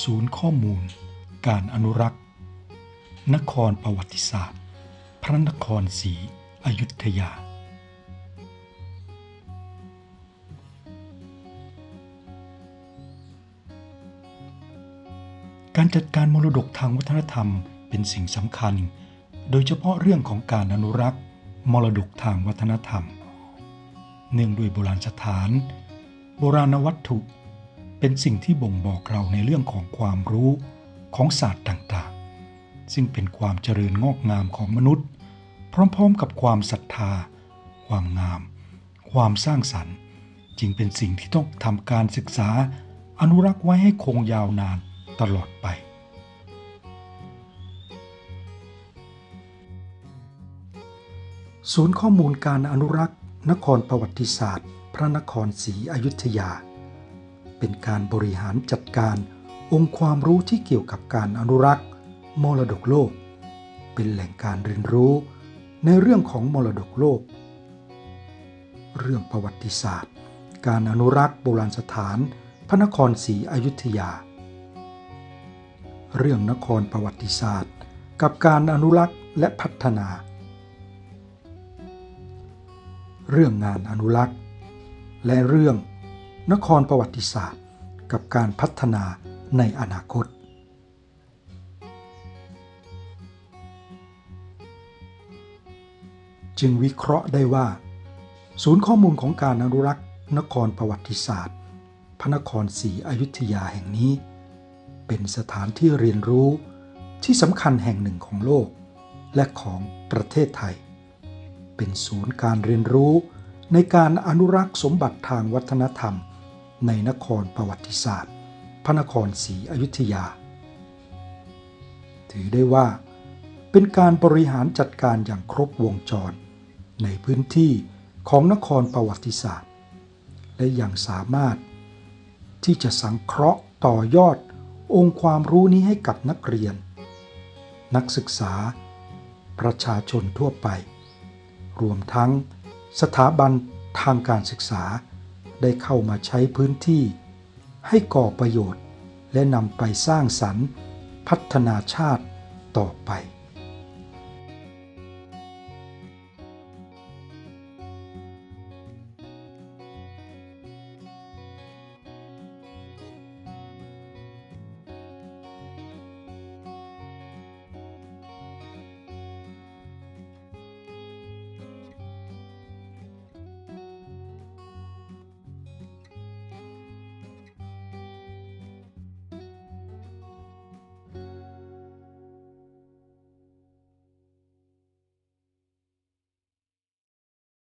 ศูนย์ข้อมูล การอนุรักษ์ นครประวัติศาสตร์ พระนครศรีอยุธยา การจัดการมรดกทางวัฒนธรรมเป็นสิ่งสำคัญ โดยเฉพาะเรื่องของการอนุรักษ์ มรดกทางวัฒนธรรม เนื่องด้วยโบราณสถาน โบราณวัตถุ เป็นสิ่งที่บ่งบอกเราในเรื่องของความรู้ของศาสตร์ต่างๆ ซึ่งเป็นความเจริญงอกงามของมนุษย์ พร้อมๆกับความศรัทธา ความงาม ความสร้างสรรค์ จึงเป็นสิ่งที่ต้องทำการศึกษาอนุรักษ์ไว้ให้คงยาวนานตลอดไป ศูนย์ข้อมูลการอนุรักษ์ นครประวัติศาสตร์ พระนครศรีอยุธยา เป็นการบริหารจัดการองค์ความรู้ที่เกี่ยวกับการอนุรักษ์ มรดกโลก เป็นแหล่งการเรียนรู้ในเรื่องของมรดกโลก เรื่องประวัติศาสตร์ การอนุรักษ์โบราณสถาน พระนครศรีอยุธยา เรื่องนครประวัติศาสตร์ กับการอนุรักษ์และพัฒนา เรื่องงานอนุรักษ์ และเรื่อง นครประวัติศาสตร์ กับการพัฒนาในอนาคต จึงวิเคราะห์ได้ว่า ศูนย์ข้อมูลของการอนุรักษ์ นครประวัติศาสตร์ พระนครศรีอยุธยาแห่งนี้ เป็นสถานที่เรียนรู้ที่สำคัญแห่งหนึ่งของโลก และของประเทศไทย เป็นศูนย์การเรียนรู้ในการอนุรักษ์สมบัติทางวัฒนธรรม ในนครประวัติศาสตร์ พระนครศรีอยุธยา ถือได้ว่า เป็นการบริหารจัดการอย่างครบวงจร ในพื้นที่ของนครประวัติศาสตร์ และยังสามารถที่จะสังเคราะห์ต่อยอดองค์ความรู้นี้ให้กับนักเรียน นักศึกษา ประชาชนทั่วไป รวมทั้งสถาบันทางการศึกษา ได้เข้ามาใช้พื้นที่ ให้ก่อประโยชน์และนำไปสร้างสรรค์ พัฒนาชาติต่อไป